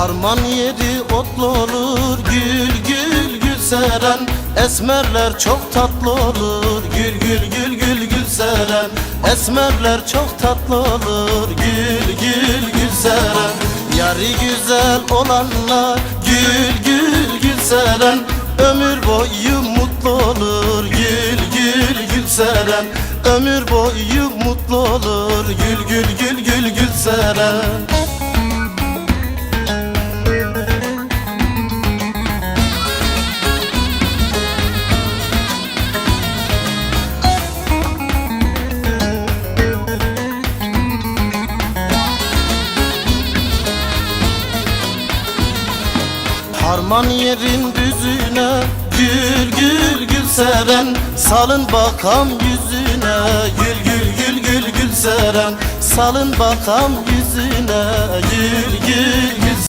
Harman yeri otlu olur Gül gül gül seren Esmerler çok tatlı olur Gül gül gül gül gül seren Esmerler çok tatlı olur Gül gül gül seren Yarı güzel olanlar Gül gül gül seren Ömür boyu mutlu olur Gül gül gül seren Ömür boyu mutlu olur Gül gül gül gül gül seren Harman yerin düzüne Gül gül gül seren Salın bakam yüzüne. Gül gül gül gül gül seren Salın bakam yüzüne. Gül gül